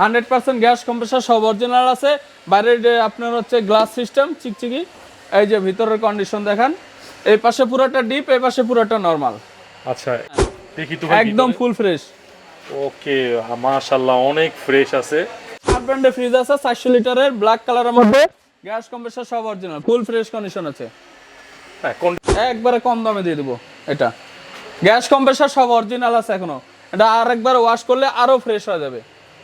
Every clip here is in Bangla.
হান্ড্রেড পার্সেন্ট গ্যাস কম্প্রেসার সব অরিজিনাল আছে। বাইরের আপনার হচ্ছে গ্লাস সিস্টেম চিকচিকি। এই যে ভিতরের কন্ডিশন দেখেন এই পাশে পুরোটা ডিপ এই পাশে পুরোটা নর্মাল আচ্ছা দেখি তো একদম ফুল ফ্রেশ ওকে মাশাআল্লাহ অনেক ফ্রেশ আছে। আট ব্র্যান্ডের ফ্রিজ আছে চারশো লিটারের ব্ল্যাক কালারের মধ্যে। গ্যাস কম্প্রেসার সব অরিজিনাল ফুল ফ্রেশ কন্ডিশন আছে। হ্যাঁ একবারে কম দামে দিয়ে দেবো এটা। গ্যাস কম্প্রেসার সব অরিজিনাল আছে এখনও। এটা আরেকবার ওয়াশ করলে আরও ফ্রেশ হয়ে যাবে।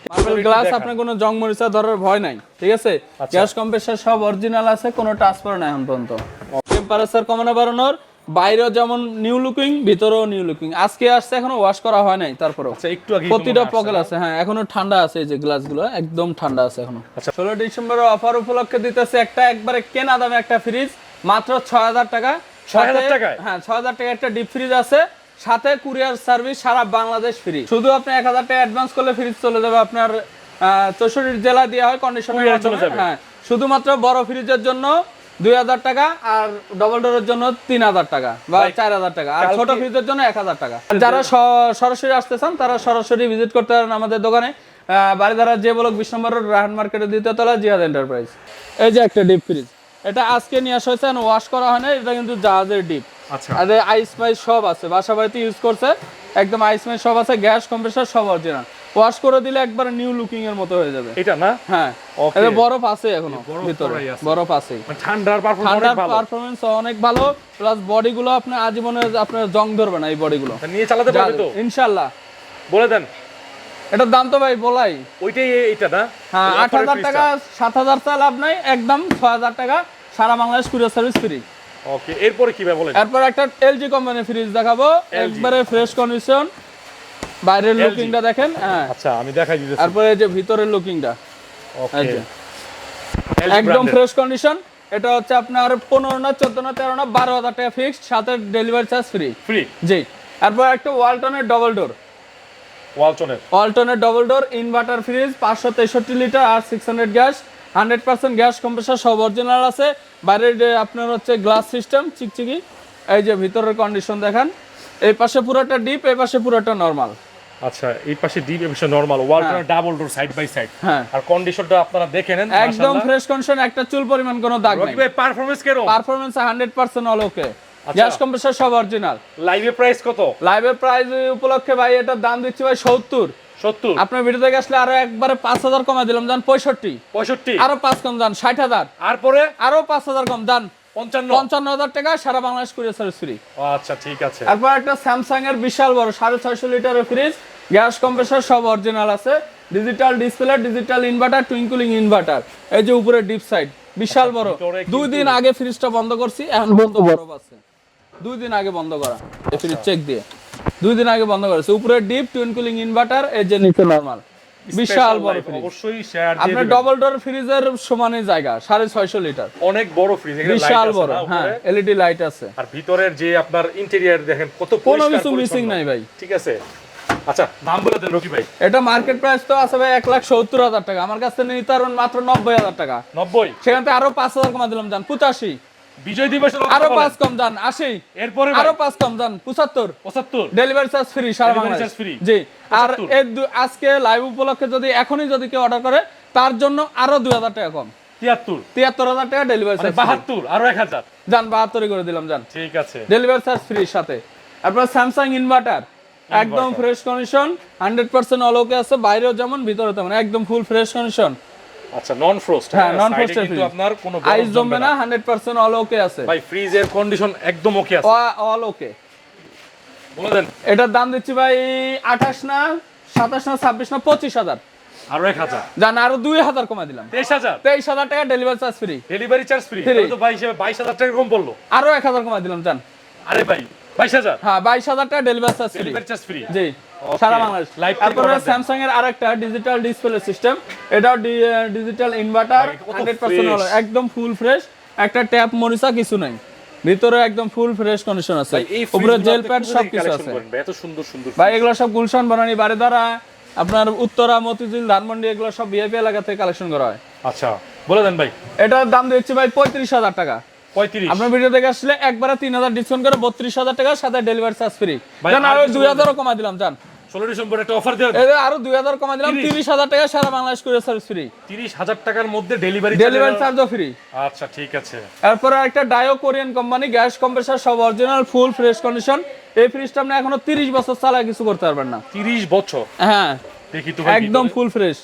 মার্বেল গ্লাস আপনার কোনো জং মরিচা ধরার ভয় নাই ঠিক আছে? গ্যাস কম্প্রেসার সব অরিজিনাল আছে কোনো ট্রান্সফার নাই এখন পর্যন্ত। টেম্পারেচার কমানো বাড়ানোর বাইরেও যেমন নিউ লুকিং ভিতরেও নিউ লুকিং আজকে আসছে এখনও ওয়াশ করা হয় নাই তারপরেও। আচ্ছা একটু প্রতিটা পকেল আছে হ্যাঁ এখনও ঠান্ডা আছে এই যে গ্লাসগুলো একদম ঠান্ডা আছে এখনও। আচ্ছা। ষোলো ডিসেম্বরের অফার উপলক্ষে দিতেছে একটা একবারে কেনা দামে একটা ফ্রিজ মাত্র ছয় হাজার টাকা। 6,000 সাথে- টাকায়? হ্যাঁ ছয় হাজার টাকা একটা ডিপ ফ্রিজ আছে। সাথে কুরিয়ার সার্ভিস সারা বাংলাদেশ ফ্রি শুধু আপনি এক হাজার টাকা অ্যাডভান্স করলে ফ্রিজ চলে যাবে আপনার চৌষট্টি জেলা দেওয়া হয় কন্ডিশন চলে যাবে? হ্যাঁ শুধুমাত্র বড় ফ্রিজের জন্য দুই হাজার টাকা আর ডবল ডোরের জন্য তিন হাজার টাকা বা চার হাজার টাকা। আর ছোট ফ্রিজের জন্য এক হাজার টাকা। যারা স- সরাসরি আসতে চান তারা সরাসরি ভিজিট করতে পারেন আমাদের দোকানে। বাড়িধারা যে বলক বিশ নম্বর রোড রাহান মার্কেটের দ্বিতীয় তলা জিহাদ এন্টারপ্রাইজ এই যে একটা ডিপ ফ্রিজ এটা আজকে নিয়ে আসা হয়েছে ওয়াশ করা হয় না এটা কিন্তু জাহাজের ডিপ আচ্ছা। আর আইস মাইস সব আছে বাসা বাড়িতে ইউজ করছে একদম আইস মাইস সব আছে গ্যাস কম্প্রেসার সব অরিজিনাল ওয়াশ করে দিলে একবার নিউ লুকিং এর মতো হয়ে যাবে। এটা না? হ্যাঁ. এটা বরফ আছে এখনও ভিতরে। বরফ আছে মানে ঠান্ডার পারফরম্যান্স ঠান্ডার অনেক ভালো। পারফরমেন্স অনেক ভালো প্লাস বডি গুলো আপনার আজীবনে আপনার জং ধরবে না এই বডি গুলো। নিয়ে চালাতে পারবে তো? ইনশাল্লাহ বলে দেন। এটার দাম তো ভাই বলাই। ওইটাই এটা না? হ্যাঁ এই আট offer এর হাজার piece টাকা সাত হাজার টাকা লাভ নাই একদম ছয় হাজার টাকা। সারা Bangladesh courier service free. Okay এরপরে কি ভাই বলেন? এরপর একটা এলজি কোম্পানির ফ্রিজ দেখাবো। একবারে ফ্রেশ কন্ডিশন বাইরের লুকিংটা দেখেন হ্যাঁ। আচ্ছা আমি দেখাই দিতেছি। তারপরে যে ভিতরের লুকিংটা ওকে একদম ফ্রেশ কন্ডিশন এটা হচ্ছে আপনার পনেরো না চোদ্দ না তেরো না বারো হাজার টাকা ফিক্সড সাথে ডেলিভারি চার্জ ফ্রি ফ্রি জি। তারপর একটা ওয়ালটনের ডবল ডোর ওয়ালটনের ওয়ালটনের ডবল ডোর ইনভার্টার ফ্রিজ পাঁচশো তেষট্টি লিটার আর six hundred gas hundred percent gas compressor সব অরিজিনাল আছে। বাইরের আপনার হচ্ছে গ্লাস সিস্টেম চিকচিকি। এই যে ভিতরের কন্ডিশন দেখেন এই পাশে পুরোটা ডিপ এই পাশে পুরোটা নর্মাল আচ্ছা এই পাশে ডিপ এই পাশে normal ওয়ালটনের double door side by side আর কন্ডিশনটা আপনারা দেখে নেন একদম ফ্রেশ কন্ডিশন একটা চুল পরিমাণ কোনো দাগ নেই। ভাই performance কেরো hundred percent all okay. Gas compressor সব অরিজিনাল লাইভে প্রাইস কত? লাইভের প্রাইস উপলক্ষে ভাই এটার দাম দিচ্ছি ভাই সত্তর। 70 আপনার ভিডিও থেকে আসলে আরও একবারে পাঁচ হাজার কমা দিলাম যান পঁয়ষট্টি। 65 আরও পাঁচ কম যান ষাট হাজার। আর পরে? আরও পাঁচ হাজার কম যান 55 পঞ্চান্ন হাজার টাকা সারা বাংলাদেশ কুরিয়ার সার্ভিস ফ্রি আচ্ছা ঠিক আছে। তারপর একটা স্যামসাং এর বিশাল বড় সাড়ে ছয়শো লিটারের ফ্রিজ গ্যাস কম্প্রেসার সব অরিজিনাল আছে। Digital display digital inverter twin cooling inverter এই যে উপরে ডিপ সাইড বিশাল বড়। দুই দিন আগে ফ্রিজটা বন্ধ করছি এখন বন্ধ বরফ আছে। দুই দিন আগে বন্ধ করা। এই ফ্রিজ চেক দিয়ে। দুই দিন আগে বন্ধ করেছে। উপরে ডিপ টুইনকুলিং ইনভার্টার এই যে নিচে নর্মাল বিশাল বড় ফ্রিজ অবশ্যই শেয়ার দিয়ে আপনার। ডবল ডোর ফ্রিজের সমানে জায়গা সাড়ে ছয়শো লিটার অনেক বড় ফ্রিজ এখানে লাইট বিশাল বড় হ্যাঁ এলইডি লাইট আছে। আর ভিতরের যে আপনার ইন্টেরিয়র দেখেন কত কোনো কিছু মিসিং নাই ভাই। ঠিক আছে। আচ্ছা দাম বলে দেন রকি ভাই। এটা মার্কেট প্রাইস তো আছে ভাই এক লাখ সত্তর হাজার টাকা। আমার কাছে নিতে পারবেন মাত্র নব্বই হাজার টাকা। 90 সেখান থেকে আরও পাঁচ হাজার কমা দিলাম যান পঁচাশি। বিজয় দিবসের আরও পাঁচ কম যান আশি। এরপরে আরও পাঁচ কম যান পঁচাত্তর। 75 ডেলিভারি চার্জ ফ্রি সারা বাংলাদেশ। free। জি আর এর আজকে লাইভ উপলক্ষে যদি এখনই যদি কেউ অর্ডার করে তার জন্য আরও দুই হাজার টাকা কম। 73 তিয়াত্তর হাজার টাকা ডেলিভারি মানে চার্জ 72 আরও 1000 যান বাহাত্তরই করে দিলাম যান ঠিক আছে। ডেলিভারি চার্জ ফ্রি সাথে। আপনার স্যামসাং ইনভার্টার একদম fresh condition hundred percent all okay আছে বাইরেও যেমন ভিতরে তেমন একদম ফুল ফ্রেশ কন্ডিশন আচ্ছা নন ফ্রোস্ট হ্যাঁ, non-frost কিন্তু আপনার কোনো আইস জমবে না হান্ড্রেড পার্সেন্ট অল ওকে আছে। ভাই ফ্রিজের কন্ডিশন একদম ওকে আছে। অল ওকে বলে দেন। এটার দাম দিচ্ছি ভাই আঠাশ না সাতাশ না ছাব্বিশ না পঁচিশ হাজার। আরও 1000 জান আরও দুই হাজার কমা দিলাম। 23000 তেইশ হাজার টাকা delivery charge free delivery charge free তো ভাই হিসেবে 22000 টাকা কম পড়ল। আরও এক হাজার কমা দিলাম জান। আরে ভাই 22000 হ্যাঁ বাইশ হাজার টাকা delivery charge free delivery charge free জি সারা বাংলাদেশ। তারপরে স্যামসাং এর আরেকটা ডিজিটাল ডিসপ্লে সিস্টেম এটাও ডিজিটাল ইনভার্টার ভাই, কত হান্ড্রেড একদম ফুল ফ্রেশ একটা ট্যাপ মরিচা কিছু নাই। ভিতরে একদম ফুল ফ্রেশ কন্ডিশন আছে। উপরে জেল প্যাড আপনি সব কিছু আছে। ভাই? এত সুন্দর সুন্দর ভাই এগুলো সব গুলশান বানানি বাড়ি দ্বারা আপনার উত্তরা মতিঝিল ধানমন্ডি এগুলো সব ভিআইপি এলাকা থেকে কালেকশন করা হয়। আচ্ছা বলে দেন ভাই। এটার দাম দিচ্ছি ভাই পঁয়ত্রিশ হাজার টাকা। 35 আপনার ভিডিও দেখে আসলে একবারে তিন হাজার ডিসকাউন্ট করে বত্রিশ হাজার টাকা সাথে ডেলিভারি চার্জ ফ্রি জান আরও কিছু দুই হাজারও কমা দিলাম জান। ষোলো ডিসেম্বর একটা অফার দেন এই আরও দুই হাজার কমাই দিলাম 30 তিরিশ হাজার টাকা সারা বাংলাদেশ করে সার্ভিস ফ্রি তিরিশ হাজার টাকার মধ্যে ডেলিভারি ডেলিভারি চার্জও ফ্রি আচ্ছা ঠিক আছে। এরপরে একটা Daewoo Korean company gas compressor সব অরিজিনাল ফুল ফ্রেশ কন্ডিশন এই ফ্রিজটা আপনি এখনও তিরিশ বছর চালায় কিছু করতে পারবেন না। তিরিশ বছর? হ্যাঁ দেখি তো একদম ফুল ফ্রেশ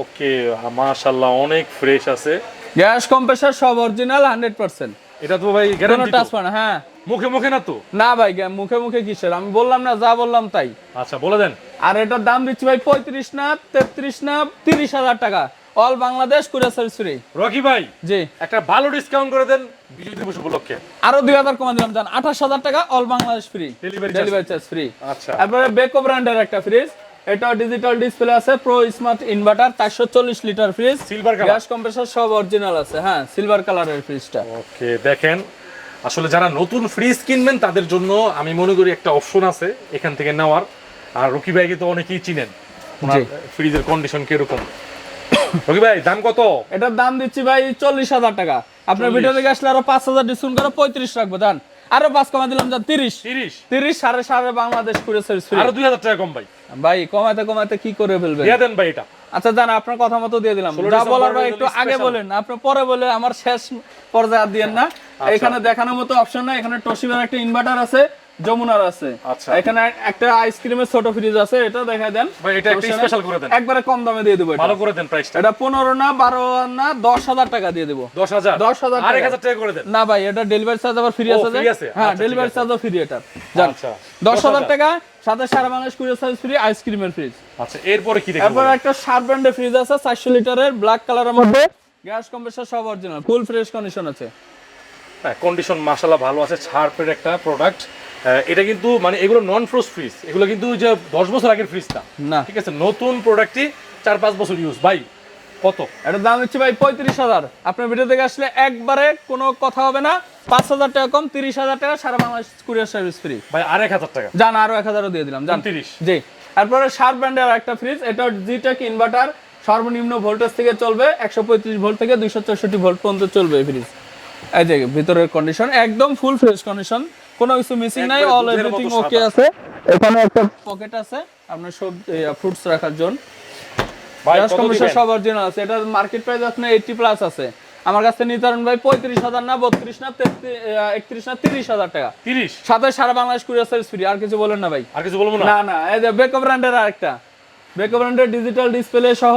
ওকে মাশাল্লাহ অনেক ফ্রেশ আছে। গ্যাস কম্প্রেসার সব অরিজিনাল হান্ড্রেড পার্সেন্ট এটা তো ভাই গ্যারান্টি টাচ পায় না হ্যাঁ। মুখে মুখে না তো? না ভাই মুখে মুখে কিসের? আমি বললাম না যা বললাম তাই। আচ্ছা বলে দেন। আর এটার দাম দিচ্ছি ভাই পঁয়ত্রিশ না তেত্রিশ না তিরিশ হাজার টাকা। All Bangladesh courier service free. Rocky ভাই জি। একটা ভালো ডিসকাউন্ট করে দেন বিজয় দিবস উপলক্ষে। আরও দুই হাজার কমা দিলাম জান। আঠাশ হাজার টাকা all Bangladesh free delivery charge free আচ্ছা। তারপরে বেকো ব্র্যান্ডের একটা ফ্রিজ এটা ডিজিটাল ডিসপ্লে আছে প্রো স্মার্ট ইনভার্টার চারশো চল্লিশ litre fridge silver colour gas compressor সব অরিজিনাল আছে হ্যাঁ সিলভার কালারের ফ্রিজটা ওকে দেখেন আসলে যারা নতুন ফ্রিজ কিনবেন তাদের জন্য আমি মনে করি একটা অপশন আছে এখান থেকে নেওয়ার। আর রকি ভাইকে তো অনেকেই চিনেন ওনার ফ্রিজের কন্ডিশন কীরকম। রকি ভাই দাম কত? এটার দাম দিচ্ছি ভাই চল্লিশ হাজার টাকা। আপনার ভিডিও থেকে আসলে আরও পাঁচ হাজার ডিসকাউন্ট করে পঁয়ত্রিশ রাখব জান। আরও পাঁচ কমা দিলাম জান তিরিশ। তিরিশ? তিরিশ সাড়ে সাড়ে বাংলাদেশ করে আরও দুই হাজার টাকা কম ভাই। ভাই কমাতে কমাতে কি করে ফেলবেন? দিয়ে দেন ভাই এটা। আচ্ছা জান আপনার কথা মতো দিয়ে দিলাম। যা বলার ভাই একটু আগে বলেন। আপনি পরে বলে আমার শেষ পর্যায়ে আর দিয়েন না। এখানে দেখানোর মতো অপশন না এখানে টসিবার একটা ইনভার্টার আছে। যমুনার আছে। আচ্ছা। এখানে একটা আইসক্রিমের ছোট ফ্রিজ আছে এটা দেখা দেন। ভাই এটা একটা স্পেশাল করে দেন। একবারে কম দামে দিয়ে দেবো ভালো করে দেন প্রাইসটা এটা পনেরো না বারো না দশ হাজার টাকা দিয়ে দেবো। দশ হাজার? দশ হাজার আর এক টাকা। করে দেন। না ভাই এটা ডেলিভারি চার্জ আবার ফ্রি আছে? হ্যাঁ ডেলিভারি চার্জও ফ্রি এটা। জান আচ্ছা। দশ হাজার টাকা সাথে সারা বাংলাদেশ কুরিয়ার সার্ভিস ফ্রি আইসক্রিমের ফ্রিজ আচ্ছা এরপরে কি দেখব এরপর একটা শার্প ব্র্যান্ডের ফ্রিজ আছে চারশো লিটারের ব্ল্যাক কালারের মধ্যে। গ্যাস কম্প্রেসার সব অরিজিনাল ফুল ফ্রেশ কন্ডিশন আছে। হ্যাঁ কন্ডিশন মাশাআল্লাহ ভালো আছে শার্পের একটা প্রোডাক্ট এটা কিন্তু মানে এগুলো নন ফ্রোজ ফ্রিজ এগুলো কিন্তু যে দশ বছর আগের ফ্রিজ না। ঠিক আছে নতুন প্রোডাক্টই চার পাঁচ বছর ইউজ ভাই কত? এটার দাম হচ্ছে ভাই পঁয়ত্রিশ হাজার। আপনার ভিডিও থেকে আসলে একবারে কোনো কথা হবে না। পাঁচ হাজার টাকা কম তিরিশ হাজার টাকা সারা বাংলাদেশ কুরিয়ার সার্ভিস ফ্রি ভাই আর এক হাজার টাকা। যান আরও এক হাজারও দিয়ে দিলাম যান তিরিশ জি। তারপরে শার্প ব্র্যান্ডের একটা ফ্রিজ এটা জিটেক ইনভার্টার সর্বনিম্ন ভোল্টেজ থেকে চলবে একশো পঁয়ত্রিশ ভোল্ট থেকে দুইশো চৌষট্টি ভোল্ট পর্যন্ত চলবে এই ফ্রিজ এই যে ভিতরের কন্ডিশন একদম ফুল ফ্রেশ কন্ডিশন কোনো কিছু মিসিং নাই অল এভরিথিং ওকে আছে। এখানে একটা পকেট আছে আপনার সব ফ্রুটস রাখার জন্য। ভাই গ্যাস কত কম্প্রেসার দিবেন? সব অরিজিনাল আছে। এটা মার্কেট প্রাইস আপনার এইটটি প্লাস আছে। আমার কাছে নিতারণ ভাই পঁয়ত্রিশ হাজার না বত্রিশ না একত্রিশ না তিরিশ হাজার টাকা। তিরিশ? সাথে সারা বাংলাদেশ কুরিয়ার সার্ভিস ফ্রি আর কিছু বলেন না ভাই। আর কিছু বলব না? না না এই যে বেকো ব্র্যান্ডের আরেকটা। বেকো ব্র্যান্ডের ডিজিটাল ডিসপ্লে সহ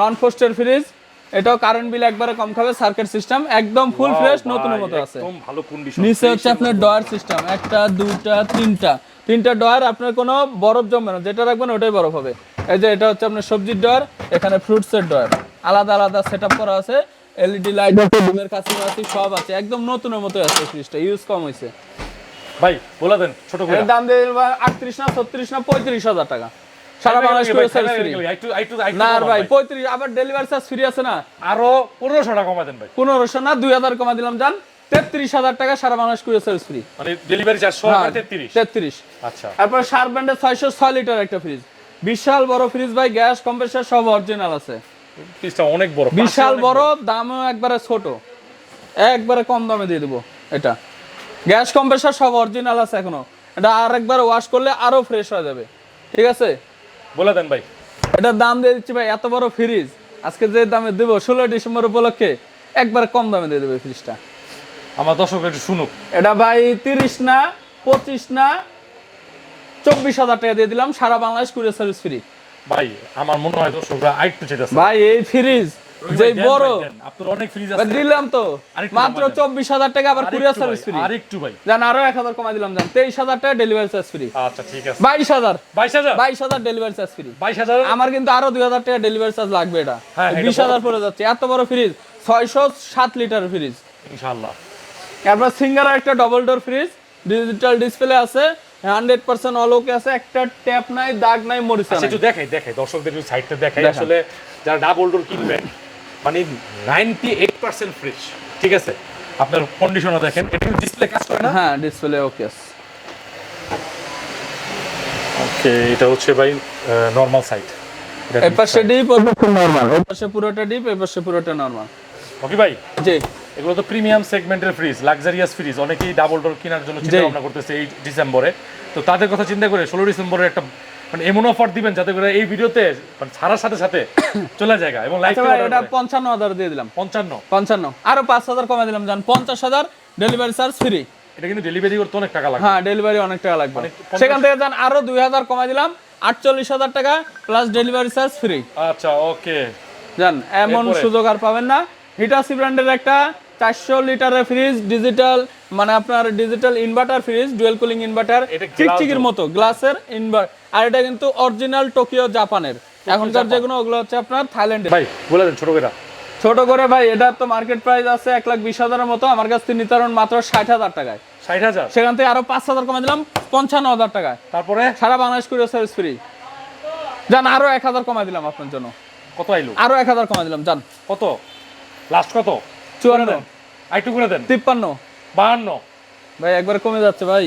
নন ফোস্টের ফ্রিজ এটাও কারেন্ট বিল একবারে কম খাবে সার্কিট সিস্টেম একদম ফুল ফ্রেশ ভাই, নতুনের মতো আছে। একদম ভালো কন্ডিশন নিচে হচ্ছে আপনার ডয়ার সিস্টেম একটা দুইটা তিনটা। তিনটা ডয়ার আপনার কোনো বরফ জমবে না যেটা রাখবেন ওটাই বরফ হবে। এই যে এটা হচ্ছে আপনার সবজির ডয়ার এখানে ফ্রুটসের ডয়ার আলাদা আলাদা সেট করা আছে এলইডি লাইট আছে ডিমের কাছাকাছি সব আছে একদম নতুনের মতো আছে ফ্রিজটা ইউজ কম হয়েছে ভাই বলে দেন ছোট করে। দাম দিয়ে আটত্রিশ না ছত্রিশ না পঁয়ত্রিশ হাজার টাকা। সারা বাংলাদেশ সার্ভিস ফ্রি না ভাই ভাই। পঁয়ত্রিশ আবার ডেলিভারি চার্জ ফ্রি আছে না? আরও পনেরোশো টাকা কমা দেন ভাই। পনেরোশো না দুই হাজার কমা দিলাম জান। তেত্রিশ হাজার টাকা সারা বাংলাদেশ সার্ভিস ফ্রি মানে ডেলিভারি চার্জ সহ হ্যাঁ তেত্রিশ। তেত্রিশ। আচ্ছা। তারপর শার্প ব্র্যান্ডের ছয়শো ছয় লিটার একটা ফ্রিজ বিশাল বড় ফ্রিজ ভাই গ্যাস কম্প্রেসার সব অরিজিনাল আছে। ফ্রিজটা অনেক বড় বিশাল বড় দামও একবারে ছোট। একবারে কম দামে দিয়ে দেবো এটা। গ্যাস কম্প্রেসার সব অরিজিনাল আছে এখনও। এটা আর একবার ওয়াশ করলে আরও ফ্রেশ হয়ে যাবে। ঠিক আছে? বলে দেন ভাই। এটার দাম দিয়ে দিচ্ছি ভাই এত বড় ফ্রিজ আজকে যে দামে দেবো ষোলো ডিসেম্বর উপলক্ষে একবারে কম দামে দিয়ে দেবে ফ্রিজটা আমার দর্শক একটু শুনুক। এটা ভাই তিরিশ না পঁচিশ না চব্বিশ হাজার টাকা দিয়ে দিলাম সারা বাংলাদেশ কুরিয়ার সার্ভিস ফ্রি ভাই আমার মনে হয় দর্শকরা আরেকটু ভাই এই ফ্রিজ যে বড়। আপনার অনেক ফ্রিজ আছে। দিলাম তো। মাত্র কমাই দেন। চব্বিশ হাজার টাকা আবার কুরিয়ার সার্ভিস ফ্রি আরেকটু ভাই। জান আরও এক হাজার কমাই দিলাম জান। তেইশ হাজার টাকা ডেলিভারি চার্জ ফ্রি আচ্ছা ঠিক আছে। বাইশ হাজার। বাইশ হাজার? বাইশ হাজার ডেলিভারি চার্জ ফ্রি বাইশ হাজার? আমার কিন্তু আরও দুই হাজার টাকা ডেলিভারি চার্জ লাগবে এটা। হ্যাঁ, এটা বিশ হাজার পড়ে যাচ্ছে। এত বড় ফ্রিজ ছয়শো সাত লিটার ফ্রিজ ইনশাআল্লাহ। তারপর সিঙ্গার একটা double door fridge digital display আছে হান্ড্রেড পার্সেন্ট অল ওকে আছে একটা ট্যাপ নাই দাগ নাই মরিচা আচ্ছা একটু দেখাই দেখাই। দর্শকদের একটু সাইডটা দেখাই। আসলে যারা ডাবল ডোর কিনবেন মানে নাইনটি এইট পার্সেন্ট ফ্রেশ ঠিক আছে? আপনার কন্ডিশনও দেখেন এটা ডিসপ্লে কাজ করে না? হ্যাঁ ডিসপ্লে ওকে আছে। ওকে এটা হচ্ছে ভাই নর্মাল সাইড এই পাশে ডিপ ওই পাশে নরমাল ওই পাশে পুরোটা ডিপ এই পাশে পুরোটা নরমাল ওকে ভাই? জি। এগুলো তো প্রিমিয়াম সেগমেন্টের ফ্রিজ লাক্সারিয়াস ফ্রিজ অনেকেই ডাবল ডোর কেনার জন্য চিন্তা ভাবনা করতেছে এই ডিসেম্বরে তো তাদের কথা চিন্তা করে ষোলো ডিসেম্বরের একটা মানে এমন অফার দিবেন যাতে করে এই ভিডিওতে মানে ছাড়ার সাথে সাথে চলে যায় এবং লাইভ আচ্ছা পঞ্চান্ন হাজার দিয়ে দিলাম। পঞ্চান্ন। পঞ্চান্ন। আরও পাঁচ হাজার কমে দিলাম জান পঞ্চাশ হাজার ডেলিভারি চার্জ ফ্রি এটা কিন্তু ডেলিভারি করতে অনেক টাকা লাগে হ্যাঁ ডেলিভারি অনেক টাকা লাগবে। সেখান থেকে যান আরও দুই হাজার কমাই দিলাম আটচল্লিশ হাজার টাকা প্লাস ডেলিভারি চার্জ ফ্রি আচ্ছা ওকে জান এমন সুযোগ আর পাবেন না। হিটাসি ব্র্যান্ডের একটা চারশো লিটারের ফ্রিজ ডিজিটাল মানে আপনার digital inverter fridge dual cooling inverter চিকচিকির মতো গ্লাসের ইনভার্ট আর এটা কিন্তু অরিজিনাল টোকিও জাপানের এখনকার যেগুলো ওগুলো হচ্ছে আপনার থাইল্যান্ডের ভাই বলে দেন ছোট করে। ছোট করে ভাই এটা তো মার্কেট প্রাইস আছে এক লাখ বিশ হাজারের মতো আমার কাছ থেকে নির্ধারণ মাত্র ষাট হাজার টাকায়। ষাট হাজার? সেখান থেকে আরও পাঁচ হাজার কমে দিলাম পঞ্চান্ন হাজার টাকায়। তারপরে? সারা বাংলাদেশ কুরিয়ার সার্ভিস ফ্রি যান আরও এক হাজার কমাই দিলাম আপনার জন্য। কত আইলো? আরও এক হাজার কমাই দিলাম যান কত? লাস্ট কত? চুয়ান্ন। আইটু করে দেন। তিপ্পান্ন। বাহান্ন। ভাই একবার কমে যাচ্ছে ভাই।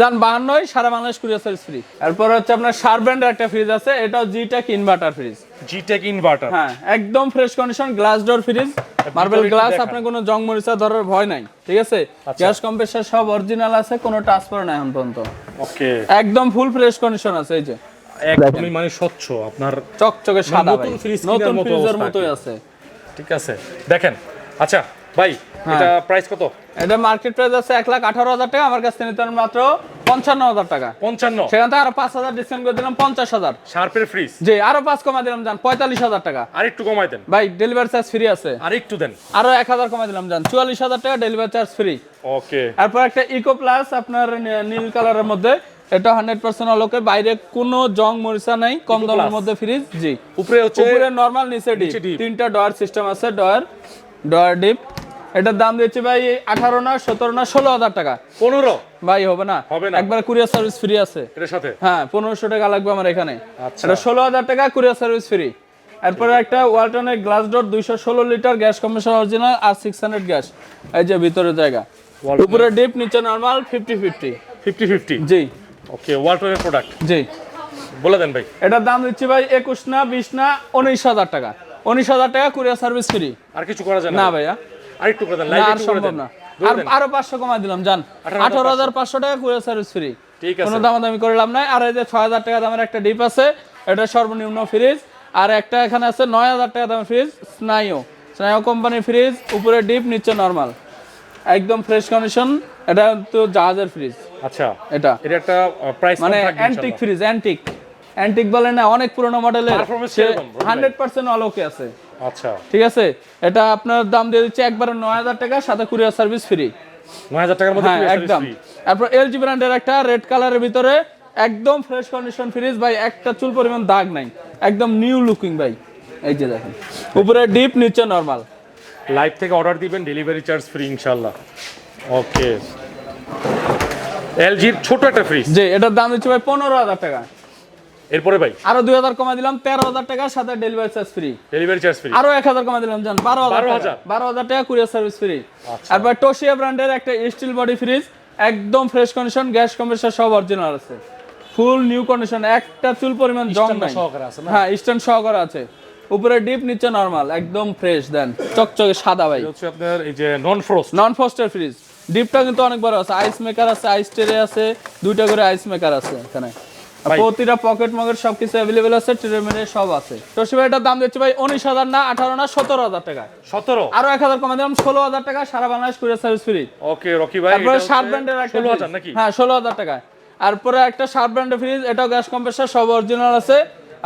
যান বাহান্নই সারা বাংলাদেশ কুরিয়ার সার্ভিস ফ্রি। এরপর হচ্ছে আপনার শার একটা ফ্রিজ আছে এটাও জিটেক ইনভার্টার ফ্রিজ জিটেক ইনভার্টার হ্যাঁ একদম fresh condition glass door fridge marble glass আপনার কোনো জং মরিচা ধরার ভয় নাই ঠিক আছে? আচ্ছা। গ্যাস কম্প্রেসার সব অরিজিনাল আছে কোনো ট্রান্সফার নাই এখন পর্যন্ত। ওকে একদম ফুল ফ্রেশ কন্ডিশন আছে এই যে। একদমই মানে স্বচ্ছ আপনার চকচকে সাদা নতুন ফ্রিজের মতোই আছে। ঠিক আছে। দেখেন আচ্ছা ভাই এটা প্রাইস কত? এটা মার্কেট প্রাইস আছে এক লাখ আঠারো হাজার টাকা আমার কাছ নিতে মাত্র পঞ্চান্ন হাজার টাকা। পঞ্চান্ন? সেখান থেকে আরও পাঁচ হাজার ডিসকাউন্ট করে দিলাম পঞ্চাশ হাজার। শার্পের ফ্রিজ জি আরও পাঁচ কমা দিলাম যান পঁয়তাল্লিশ হাজার টাকা। আর একটু কমাই দেন। ভাই ডেলিভারি চার্জ ফ্রি আছে। আর একটু দেন। আরও এক হাজার কমা দিলাম যান চুয়াল্লিশ হাজার টাকা ডেলিভারি চার্জ ফ্রি ওকে তারপর একটা ইকো প্লাস আপনার নীল কালারের মধ্যে। এটা হান্ড্রেড পার্সেন্ট আলোকে বাইরে কোনো জং মরিচা নাই কম দামের মধ্যে ফ্রিজ জি। উপরে হচ্ছে উপরে নরমাল নিচে ডিপ তিনটা ডয়ার সিস্টেম আছে ডয়ার ডয়ার ডিপ এটার দাম দিচ্ছি ভাই আঠারো না সতেরো না ষোলো হাজার টাকা। পনেরো? ভাই হবে না। হবে না। একবার কুরিয়ার সার্ভিস ফ্রি আছে। এটার সাথে? হ্যাঁ পনেরোশো টাকা লাগবে আমার এখানে। আচ্ছা। এটা ষোলো হাজার টাকা কুরিয়ার সার্ভিস ফ্রি এরপরে একটা ওয়ালটনের গ্লাস ডোর দুইশো ষোলো লিটার গ্যাস কম্প্রেসর অরিজিনাল আর সিক্স হান্ড্রেড গ্যাস এই যে ভিতরে জায়গা। উপরে ডিপ নিচে normal fifty fifty fifty fifty জি। ওকে ওয়ালটনের প্রোডাক্ট জি। বলে দেন ভাই। এটার দাম দিচ্ছি ভাই একুশ না বিশ না উনিশ হাজার টাকা। উনিশ হাজার টাকা কুরিয়ার সার্ভিস ফ্রি আর কিছু করা যায় না ভাইয়া। আর একটু করে দেন না আর সম্ভব না। আর আরও পাঁচশো কমাই দিলাম জান। 18,500 আঠারো হাজার পাঁচশো। টাকা কুরিয়ার সার্ভিস ফ্রি। ঠিক কোনো দামাদামি করে লাভ নাই। আর এই যে ছয় হাজার টাকা দামের একটা ডিপ আছে এটা সর্বনিম্ন ফ্রিজ। আর একটা এখানে আছে নয় হাজার টাকা দামের ফ্রিজ স্নাইও স্নাইও কোম্পানির ফ্রিজ উপরে ডিপ নিচে নর্মাল। একদম ফ্রেশ কন্ডিশন এটা তো জাহাজের ফ্রিজ। আচ্ছা। এটা। এটা একটা প্রাইস মানে অ্যান্টিক ফ্রিজ অ্যান্টিক অ্যান্টিক বলে না অনেক পুরোনো মডেলের Performance কীরকম, রবিন ভাই? হান্ড্রেড পার্সেন্ট আলোকে আছে। আচ্ছা। ঠিক আছে? এটা আপনার দাম দিয়ে দিচ্ছে একবারে নয় হাজার টাকা সাথে কুরিয়ার সার্ভিস ফ্রি নয় হাজার টাকার মধ্যে হ্যাঁ একদম। তারপর এলজি ব্র্যান্ডের একটা রেড কালারের ভিতরে একদম ফ্রেশ কন্ডিশন ফ্রিজ ভাই একটা চুল পরিমাণ দাগ নাই। একদম নিউ লুকিং ভাই। এই যে দেখেন। উপরে ডিপ নিচে নরমাল লাইভ থেকে অর্ডার দিবেন ডেলিভারি চার্জ ফ্রি ইনশাআল্লাহ। ওকে এলজির ছোট একটা ফ্রিজ যে এটার দাম দিচ্ছে ভাই পনেরো হাজার টাকা। এরপরে ভাই? আরও দুই হাজার কমা দিলাম তেরো হাজার টাকা সাথে delivery charge free delivery charge free আরও এক হাজার কমা দিলাম জান বারো হাজার 12,000 টাকা। বারো হাজার টাকা কুরিয়ার সার্ভিস ফ্রি আচ্ছা। তারপর টোশিয়া ব্র্যান্ডের একটা স্টিল বডি ফ্রিজ একদম ফ্রেশ কন্ডিশন গ্যাস কম্প্রেসার সব অরিজিনাল আছে। ফুল নিউ কন্ডিশন একটা চুল পরিমাণ জং নাই? হ্যাঁ স্ট্যান্ড সহকারে আছে। উপরে ডিপ নিচে নরমাল একদম ফ্রেশ দেন। চকচকে সাদা ভাই। হচ্ছে আপনার এই যে non frost non frost fridge ডিপটা কিন্তু অনেক বড় আছে আইস মেকার আছে আইস ট্রে আছে দুইটা করে আইস মেকার আছে এখানে। আর ভাই। প্রতিটা পকেট মকেট সবকিছু আছে ট্রে মেরে সব আছে। দাম দিচ্ছে ভাই উনিশ হাজার না আঠারো না সতেরো হাজার টাকা। সতেরো? আরও কমে দিলাম ষোলো হাজার টাকা সারা Bangladesh courier service free okay Rocky ভাই তারপরে শার্প ব্র্যান্ডের একটা নাকি? হ্যাঁ ষোলো হাজার টাকা। তারপরে একটা শার্প ব্র্যান্ডের ফ্রিজ এটাও গ্যাস কম্প্রেসার সব অরিজিনাল আছে।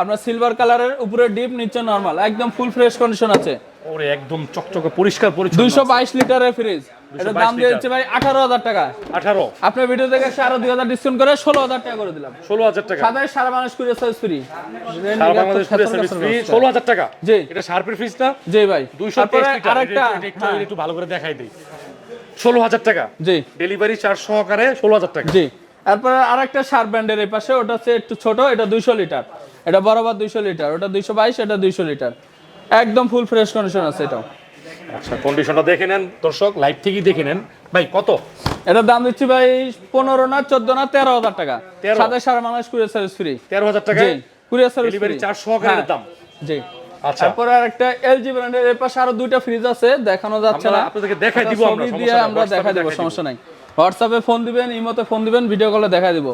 আপনার সিলভার কালারের উপরে ডিপ নিচে নরমাল একদম ফুল ফ্রেশ কন্ডিশন আছে। ওরে একদম চকচকে পরিষ্কার পরিচ্ছন্ন দুইশো বাইশ লিটারের ফ্রিজ দাম 222 দিয়েছে ভাই আঠারো হাজার টাকা। আঠারো। আপনার ভিডিও দুই হাজার ডিসকাউন্ট করে ষোলো হাজার টাকা করে দিলাম। ষোলো হাজার টাকা। সাথে সারা বাংলাদেশ কুরিয়ার সার্ভিস ফ্রি সারা বাংলাদেশ কুরিয়ার সার্ভিস ফ্রি ষোলো হাজার টাকা। জি। এটা শার্পের ফ্রিজ না? জি ভাই। দুইশো লিটার। আরেকটা একটু- একটু- ভালো করে দেখাই দিই। ষোলো হাজার টাকা। জি। ডেলিভারি চার্জ সহকারে ষোলো হাজার টাকা। জি। তারপরে আরেকটা শার্প ব্র্যান্ডের এই পাশে ওটা হচ্ছে একটু ছোট এটা দুইশো লিটার। এটা বরাবর দুইশো লিটার। ওটা দুইশো বাইশ এটা দুইশো লিটার। একদম ফুল ফ্রেশ কন্ডিশন আছে এটা আচ্ছা কন্ডিশনটা দেখে নেন। দর্শক লাইভ থেকেই দেখে নেন। ভাই কত? এটার দাম দিচ্ছি ভাই পনেরো না চোদ্দ না তেরো হাজার টাকা। 13 সাথে সারা বাংলাদেশ কুরিয়ার সার্ভিস ফ্রি তেরো হাজার টাকা কুরিয়ার সার্ভিস চার্জ সহকারে দাম। জি। আচ্ছা। তারপরে আর এলজি ব্র্যান্ডের এর পাশে আরও দুইটা ফ্রিজ আছে দেখানো যাচ্ছে না। আপনাদেরকে দেখাই দিব আমরা, সমস্যা দিয়ে নাই, আমরা WhatsApp-এ দেখা দেবো দেখাই দিব। সমস্যা নাই। হোয়াটসঅ্যাপে ফোন দিবেন ইমোতে ফোন দিবেন ভিডিও কলে দেখা দিব।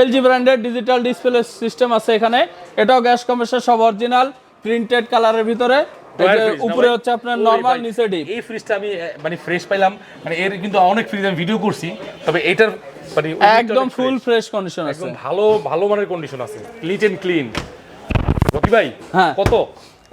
এলজি ব্র্যান্ডের ডিজিটাল ডিসপ্লে সিস্টেম আছে এখানে। এটাও গ্যাস কম্প্রেসার সব অরিজিনাল প্রিন্টেড কালারের ভিতরে। উপরে হচ্ছে আপনার নরমাল নিচে ডিপ এই ফ্রিজটা আমি মানে ফ্রেশ পাইলাম। মানে এর কিন্তু অনেক ফ্রিজ আমি ভিডিও করছি তবে এটার মানে একদম ফুল ফ্রেশ কন্ডিশন আছে একদম ভালো ভালো মানের কন্ডিশন আছে। ক্লিন এন্ড ক্লিন রকি ভাই হ্যাঁ। কত?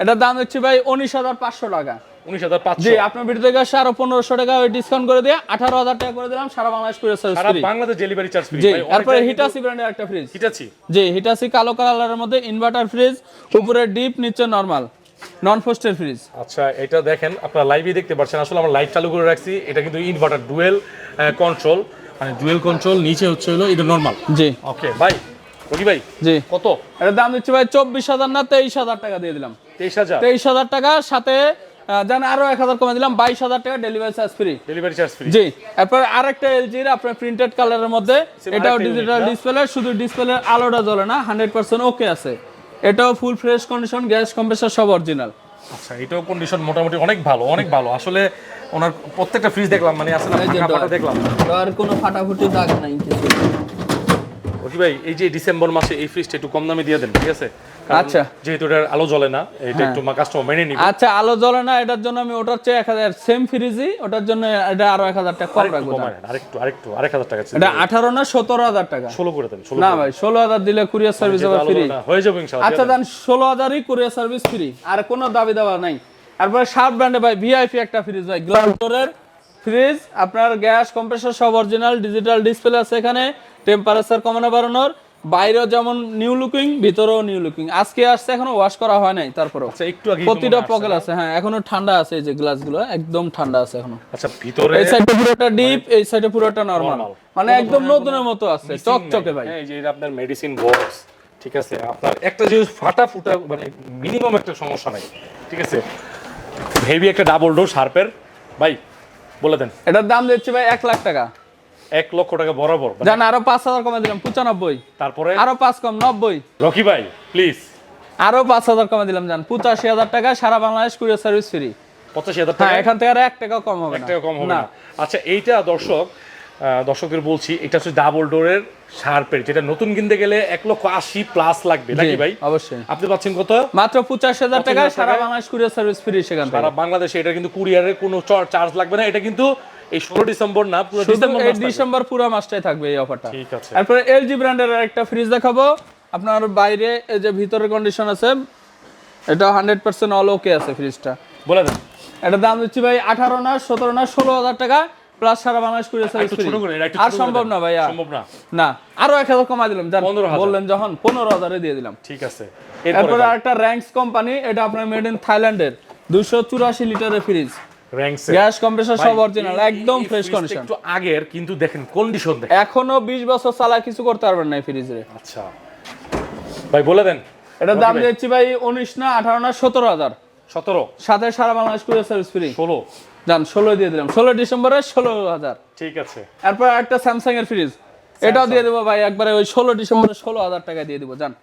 এটার দাম হচ্ছে ভাই উনিশ হাজার পাঁচশো টাকা। উনিশ হাজার পাঁচশো। জি আপনার ভিডিও থেকে আরও পনেরোশো টাকা ডিসকাউন্ট করে দিয়ে আঠারো হাজার টাকা করে দিলাম সারা বাংলাদেশ করে সারা বাংলাদেশ ডেলিভারি চার্জ ফ্রি জি তারপরে হিটাসি ব্র্যান্ডের একটা ফ্রিজ হিটাচি জি হিটাসি কালো কালারের মধ্যে ইনভার্টার ফ্রিজ উপরে ডিপ নিচে নরমাল নন ফোস্টের ফ্রিজ আচ্ছা এটা দেখেন আপনারা লাইভে দেখতে পাচ্ছেন। আসলে আমরা লাইট চালু করে রাখছি। এটা কিন্তু ইনভার্টার ডুয়েল কন্ট্রোল মানে ডুয়েল কন্ট্রোল নিচে হচ্ছে হলো এটা নর্মাল জি। ওকে ভাই রকি ভাই জি। কত? এটার দাম দিচ্ছি ভাই চব্বিশ হাজার না তেইশ হাজার টাকা দিয়ে দিলাম। তেইশ হাজার? তেইশ হাজার টাকা সাথে জান আরও এক হাজার কমে দিলাম বাইশ হাজার টাকা delivery charge free delivery charge free জি। এরপর আরেকটা এলজি এলজির আপনার প্রিন্টেড কালারের মধ্যে এটাও ডিজিটাল ডিসপ্লে শুধু ডিসপ্লে আলোটা জ্বলে না হান্ড্রেড পার্সেন্ট ওকে আছে। এটাও full fresh condition gas compressor সব অরিজিনাল আচ্ছা এটাও কন্ডিশন মোটামুটি অনেক ভালো অনেক ভালো। আসলে ওনার প্রত্যেকটা ফ্রিজ দেখলাম মানে আসলে। দেখলাম। আর কোনো ফাটাফুটি দাগ নাই। কিছু রকি ভাই এই যে ডিসেম্বর মাসে এই ফ্রিজটা একটু কম দামে দিয়ে দেন ঠিক আছে? আচ্ছা। যেহেতু এটার আলো জ্বলে না এটা একটু কাস্টমার মেনে নিবে। আচ্ছা আলো জ্বলে না এটার জন্য আমি ওটার চেয়ে এক হাজার সেম ফ্রিজই ওটার জন্য এটা আরও এক হাজার টাকা কম রাখব আরেকটু আরেকটু আরেক হাজার টাকা এটা আঠারো না সতেরো হাজার টাকা। ষোলো করে দেন না ভাই ষোলো হাজার দিলে কুরিয়ার সার্ভিস আবার ফ্রি হয়ে যাবে ইনশাআল্লাহ আচ্ছা দেন ষোলো হাজারই কুরিয়ার সার্ভিস ফ্রি আর কোনো দাবি দেওয়া নাই। তারপরে শার্প ব্র্যান্ডে ভাই ভিআইপি একটা ফ্রিজ ভাই গ্লাউডোরের ফ্রিজ আপনার গ্যাস কম্প্রেসার সব অরিজিনাল ডিজিটাল ডিসপ্লে আছে এখানে। টেম্পারেচার কমানো বাড়ানোর। বাইরেও যেমন নিউ লুকিং ভিতরেও নিউ লুকিং আজকে আসছে এখনও ওয়াশ করা হয় নাই তারপরেও। আচ্ছা একটু আগে প্রতিটা পকেট আছে হ্যাঁ এখনও ঠান্ডা আছে এই যে গ্লাসগুলো একদম ঠান্ডা আছে এখনও। আচ্ছা ভিতরে এই সাইডে পুরোটা ডিপ এই সাইডে পুরোটা নরমাল মানে একদম নতুনের মতো আছে চকচকে ভাই। হ্যাঁ, এই যে আপনার মেডিসিন বক্স ঠিক আছে? আপনার একটা যে ফাটা ফুটা মানে মিনিমাম একটা সমস্যা নাই ঠিক আছে? হেভি একটা ডাবল ডোর শার্পের ভাই বলে দেন। এটার দাম দিচ্ছি ভাই এক লাখ টাকা। এক লক্ষ টাকা বরাবর মানে জান আরও পাঁচ হাজার কমে দিলাম পঁচানব্বই। তারপরে? আরও পাঁচ কম নব্বই। রকি ভাই প্লিজ আরও পাঁচ হাজার কমে দিলাম জান পঁচাশি হাজার টাকা সারা বাংলাদেশ কুরিয়ার সার্ভিস ফ্রি। পঁচাশি হাজার হ্যাঁ টাকা? এখান থেকে আর এক টাকা কম হবে এক টাকা কম হবে না। আচ্ছা এইটা দর্শক দর্শকদের বলছি এটা হচ্ছে ডাবল ডোরের শার্পের যেটা নতুন কিনতে গেলে এক লক্ষ আশি প্লাস লাগবে নাকি ভাই? অবশ্যই। আপনি পাচ্ছেন কত? মাত্র পঁচাশি হাজার টাকা সারা বাংলাদেশ কুরিয়ার সার্ভিস ফ্রি সেখান সারা বাংলাদেশে এটা কিন্তু কুরিয়ারের কোনো চার্জ লাগবে না এটা কিন্তু এই ষোলো ডিসেম্বর না পুরো ডিসেম্বর। ডিসেম্বর পুরো মাসটাই থাকবে এই অফারটা ঠিক আছে। তারপরে এলজি ব্র্যান্ডের একটা ফ্রিজ দেখাবো। আপনার বাইরে যে ভিতরের কন্ডিশন আছে এটা হান্ড্রেড পার্সেন্ট অল ওকে আছে ফ্রিজটা বলে দেন। এটার দাম দিচ্ছি ভাই আঠারো না সতেরো না ষোলো হাজার টাকা। প্লাস সারা বাংলাদেশ কুরিয়ার সার্ভিস ফ্রি আর সম্ভব না ভাইয়া। সম্ভব না। না আরও 1000 কমা দিলাম। জান বললেন যখন 15000 এ দিয়ে দিলাম। ঠিক আছে। এরপরে আরেকটা র্যাঙ্কস কোম্পানি এটা আপনার মেড ইন থাইল্যান্ডের 284 লিটারের ফ্রিজ গ্যাস কম্প্রেসর সব অরিজিনাল একদম ফ্রেশ কন্ডিশন একটু আগের কিন্তু দেখেন কন্ডিশন দেখেন। এখনও 20 বছর চালা কিছু করতে পারবেন না ফ্রিজে আচ্ছা। ভাই বলে দেন। এটার দাম দিচ্ছি ভাই 19 না 18 না 17000 17 সাথে সারা বাংলাদেশ কুরিয়ার সার্ভিস ফ্রি 16 জান ষোলো দিয়ে দিলাম। ষোলো ডিসেম্বরে ষোলো হাজার। ঠিক আছে। এরপর একটা স্যামসাং এর ফ্রিজ এটাও দিয়ে দেবো ভাই একবারে ওই ষোলো ডিসেম্বরে ষোলো হাজার টাকা দিয়ে দেবো জান।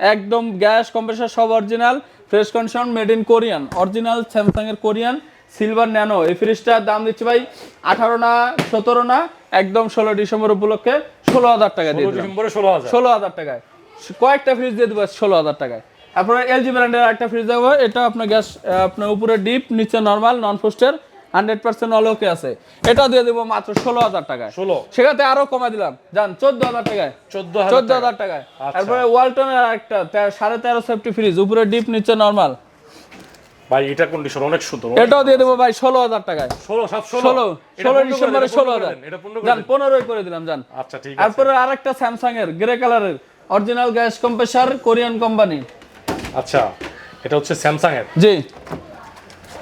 একদম গ্যাস কম্প্রেসার সব original fresh condition made in Korean original Samsung এর কোরিয়ান সিলভার ন্যানো এই ফ্রিজটার দাম দিচ্ছি ভাই আঠারো না সতেরো না একদম ষোলো ডিসেম্বর উপলক্ষে ষোলো হাজার টাকা দিয়ে ষোলো হাজার। টাকায়। কয়েকটা ফ্রিজ দিয়ে দেবো ষোলো হাজার টাকায়। তারপরে এলজি ব্র্যান্ডের একটা ফ্রিজ দেবো এটা আপনার গ্যাস আপনার উপরে ডিপ নিচে নর্মাল নন ফোস্টের হান্ড্রেড পার্সেন্ট অলোকে আছে। এটাও দিয়ে দেবো মাত্র ষোলো হাজার টাকায়। ষোলো। সেখানে আরও কমা দিলাম। জান চোদ্দ হাজার টাকায়। চোদ্দ চোদ্দ হাজার টাকায়। আচ্ছা। তারপরে ওয়ালটনের একটা সাড়ে তেরো সেফটি ফ্রিজ উপরে ডিপ নিচে নর্মাল ভাই এটা কন্ডিশন অনেক সুন্দর এটাও দিয়ে দেবো ভাই ষোলো হাজার টাকায়। ষোলো সব ষোলো। ষোলো এটা ষোলো পূর্ণ করে ডিসেম্বরে ষোলো হাজার। দেন, এটা পূর্ণ করে জান দেন। পনেরোই করে দিলাম জান। আচ্ছা ঠিক তারপরে আরেকটা স্যামসাং এর গ্রে কালারের original gas compressor Korean company আচ্ছা এটা হচ্ছে স্যামসাং এর জি।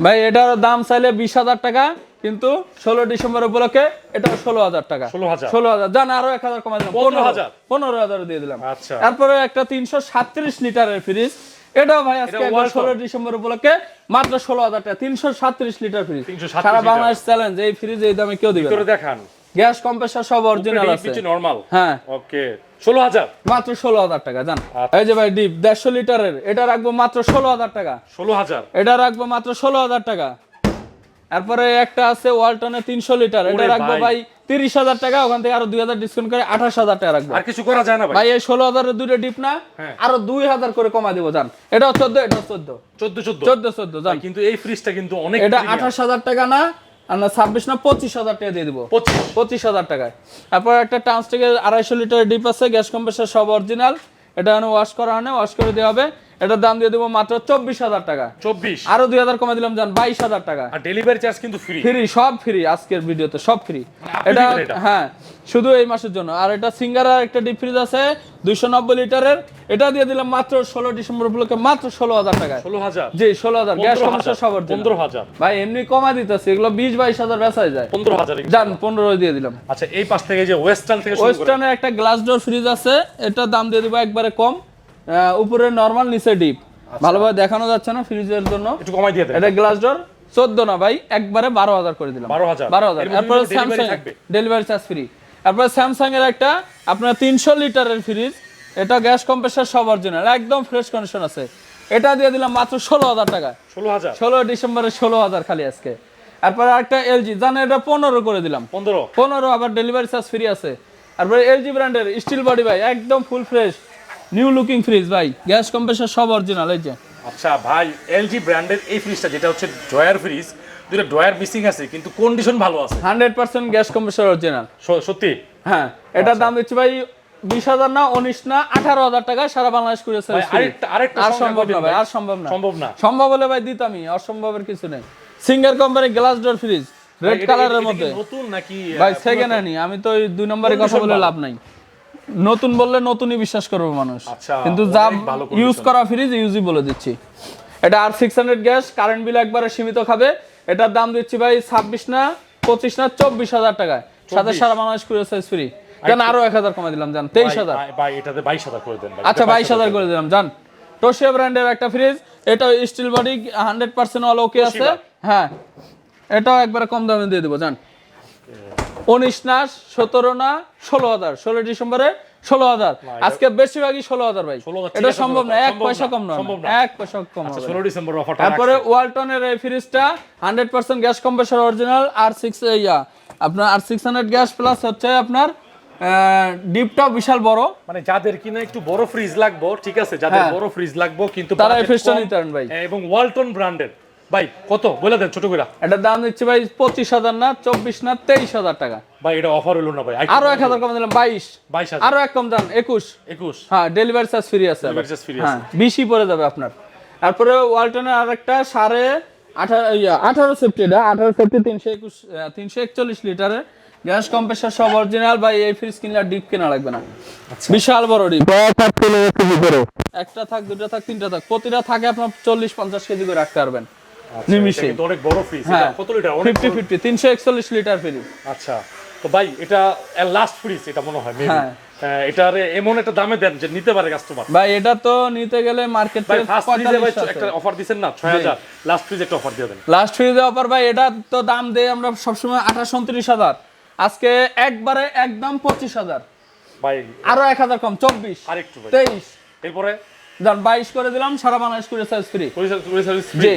ভাই এটার দাম চাইলে বিশ হাজার টাকা কিন্তু ষোলো ডিসেম্বর উপলক্ষে এটা ষোলো হাজার টাকা। ষোলো হাজার? জান আরও এক হাজার কমাই দিলাম। 15,000 পনেরো হাজার? দিয়ে দিলাম। আচ্ছা। তারপরে একটা তিনশো সাতত্রিশ লিটারের ফ্রিজ। এটাও ভাই আজকে ষোলো ডিসেম্বর উপলক্ষে মাত্র ষোলো হাজার টাকা তিনশো সাতত্রিশ লিটার ফ্রিজ। সারা বাংলাদেশ চ্যালেঞ্জ এই ফ্রিজ এই দামে কেউ দিবে দেখান। গ্যাস কম্প্রেসার সব অরিজিনাল আছে। নর্মাল হ্যাঁ। ওকে ষোলো হাজার। মাত্র ষোলো হাজার টাকা জান। আচ্ছা। এই যে ভাই ডিপ দেড়শো লিটারের এটা রাখব মাত্র ষোলো হাজার টাকা। ষোলো হাজার। এটা রাখব মাত্র ষোলো হাজার টাকা। এরপরে একটা আছে ওয়ালটনে তিনশো লিটার এটা রাখব ভাই। ভাই তিরিশ হাজার টাকা ওখান থেকে আরও দুই হাজার ডিসকাউন্ট করে আঠাশ হাজার টাকা রাখব। আর কিছু করা যায় না ভাই। এই ষোলো হাজারের দুটো ডিপ না হ্যাঁ। আরও দুই হাজার করে কমা দিব জান। এটা চোদ্দ এটা চোদ্দ। চোদ্দ চোদ্দ। চোদ্দ চোদ্দ জান। কিন্তু এই ফ্রিজটা কিন্তু অনেক এটা আঠাশ হাজার টাকা না না ছাব্বিশ না পঁচিশ হাজার টাকা দিয়ে দিব। পঁচিশ। পঁচিশ হাজার টাকায়। তারপর একটা ট্রান্স থেকে আড়াইশো লিটার ডিপ আছে গ্যাস কম্প্রেসার সব অরিজিনাল এটা ওয়াশ করা হয় ওয়াশ করে দেওয়া হবে। এটার দাম দিয়ে দেবো মাত্র চব্বিশ হাজার টাকা। চব্বিশ? আরও দুই হাজার কমে দিলাম জান বাইশ হাজার টাকা। আর ডেলিভারি চার্জ কিন্তু ফ্রি ফ্রি সব ফ্রি আজকের ভিডিওতে সব ফ্রি এটা হ্যাঁ শুধু এই মাসের জন্য। আর এটা সিঙ্গারার একটা ডিপ ফ্রিজ আছে দুইশো নব্বই লিটারের। এটা দিয়ে দিলাম মাত্র ষোলো ডিসেম্বর উপলক্ষে মাত্র ষোলো হাজার টাকায়। ষোলো হাজার? জি ষোলো হাজার গ্যাস সমস্যা সব পনেরো হাজার। ভাই এমনি কমা দিতেছে এগুলো বিশ বাইশ হাজার বেচাই যায়। পনেরো হাজার যান পনেরো দিয়ে দিলাম। আচ্ছা এই পাশ থেকে যে ওয়েস্টার্ন থেকে ওয়েস্টার্নের একটা গ্লাস ডোর ফ্রিজ আছে এটার দাম দিয়ে দিব একবারে কম। উপরে নর্মাল নিচে ডিপ ভালোভাবে দেখানো যাচ্ছে না ফ্রিজের জন্য। একটু কমাই দিয়ে দেন। এটা গ্লাস ডোর চোদ্দ না ভাই একবারে বারো হাজার করে দিলাম। 12,000 বারো হাজার। মধ্যে তারপরে স্যামসাং ডেলিভারি চার্জ ফ্রি তারপরে স্যামসাং এর একটা আপনার তিনশো লিটারের ফ্রিজ এটা গ্যাস কম্প্রেসার সব অরিজিনাল একদম ফ্রেশ কন্ডিশন আছে। এটা দিয়ে দিলাম মাত্র ষোলো হাজার টাকা। ষোলো হাজার? ষোলো ডিসেম্বরে ষোলো হাজার খালি আজকে। তারপরে একটা এলজি জানেন এটা পনেরো করে দিলাম। পনেরো? পনেরো আবার ডেলিভারি চার্জ ফ্রি আছে। তারপরে এলজি ব্র্যান্ডের স্টিল বডি ভাই একদম full fresh new looking fridge ভাই। গ্যাস কম্প্রেসার সব অরিজিনাল এই যে। আচ্ছা ভাই এলজি ব্র্যান্ডের এই ফ্রিজটা যেটা হচ্ছে ড্রয়ার ফ্রিজ দুটো ড্রয়ার মিসিং আছে কিন্তু কন্ডিশন ভালো আছে। Hundred percent gas compressor original সত্যি? হ্যাঁ এটার দাম দিচ্ছি ভাই বিশ হাজার না উনিশ না আঠারো হাজার টাকা সারা বাংলাদেশ করে। আর সম্ভব না ভাই। আর সম্ভব না। সম্ভব না। সম্ভব হলে ভাই দিতামই অসম্ভবের কিছু নেই। Singer company glass door fridge red কালারের মধ্যে। নতুন নাকি ভাই সেকেন্ড হ্যান্ডই আমি তো ওই দুই নম্বরে কথা বলে লাভ নাই। নতুন বললে নতুনই বিশ্বাস করবে মানুষ। আচ্ছা, কিন্তু যা। ইউজ করা ফ্রিজ ইউজই বলে দিচ্ছি। এটা R six hundred gas current bill একবারে সীমিত খাবে। এটার দাম দিচ্ছি ভাই ছাব্বিশ না পঁচিশ না চব্বিশ হাজার টাকায়। সাথে সারা বাংলাদেশ কুরিয়ার সাইজ ফ্রি জান আরও এক হাজার কমে দিলাম জান তেইশ ভাই, হাজার এটাতে বাইশ হাজার করে দেন আচ্ছা বাইশ হাজার করে দিলাম জান। টোশিয়া ব্র্যান্ডের একটা ফ্রিজ এটা steel body hundred percent all okay আছে। হ্যাঁ এটাও একবারে কম দামে দিয়ে দেবো জান। উনিশ না সতেরো না ষোলো হাজার। ষোলো ডিসেম্বরে ষোলো হাজার। আজকে বেশিরভাগই ষোলো হাজার ভাই। এটা সম্ভব না এক পয়সা কম নয়। না। এক পয়সা কম ষোলো ডিসেম্বর তারপরে ওয়ালটনের এই ফ্রিজটা hundred percent gas compressor original R six ইয়া আপনার R six hundred gas plus হচ্ছে আপনার ডিপটা বিশাল বড়। মানে যাদের কিনা একটু বড় ফ্রিজ লাগবো ঠিক আছে? যাদের হ্যাঁ। বড় ফ্রিজ লাগবো কিন্তু তারা এই ফ্রিজটা নিতে পারেন ভাই। এবং ওয়ালটন ব্র্যান্ডের ভাই কত? বলে দেন ছোট করে এটার দাম দিচ্ছি ভাই পঁচিশ হাজার না চব্বিশ না তেইশ হাজার টাকা। ভাই এটা অফার হলো না ভাই। আরও এক হাজার কমে দিলাম বাইশ। বাইশ আরও এক কম যান একুশ। একুশ। হ্যাঁ ডেলিভারি চার্জ ফ্রি আছে হ্যাঁ বিশই পড়ে যাবে আপনার। তারপরে ওয়ালটনের আরেকটা সাড়ে আঠারো সেফটি এটা আঠারো সেফটি তিনশো একুশ তিনশো একচল্লিশ লিটারের। গ্যাস কম্প্রেসার সব অরিজিনাল বা এই ফ্রিজ কিনলে ডিপ কেনা লাগবে না। আচ্ছা। বিশাল বড় ডিপ একটা থাক দুটা থাক তিনটা থাক প্রতিটা থাকে আপনার চল্লিশ পঞ্চাশ কেজি করে রাখতে পারবেন। আচ্ছা, কিন্তু অনেক বড় ফ্রিজ হ্যাঁ কত লিটার অনেক ফিফটি বড়- ফিফটি তিনশো একচল্লিশ লিটার ফ্রিজ আচ্ছা তো ভাই এটা লাস্ট ফ্রিজ এটা মনে হয় maybe। হ্যাঁ। হ্যাঁ, এটারে এমন একটা দামে দেন যে নিতে পারে কাস্টমার ভাই এটা তো নিতে গেলে মার্কেট ভাই ফার্স্ট ফ্রিজে ভাই একটা অফার দিবেন না ছয় হাজার। লাস্ট ফ্রিজ একটা অফার দিয়ে দেন। লাস্ট ফ্রিজে অফার ভাই এটা তো দাম দেই আমরা সবসময় আঠাশ উনত্রিশ হাজার। আজকে একবারে একদম পঁচিশ হাজার। ভাই আরও এক হাজার কম চব্বিশ আরেকটু ভাই। তেইশ। এরপরে? যান বাইশ করে দিলাম সারা বাংলাদেশ করে সাইজ ফ্রি সার্ভিস জি।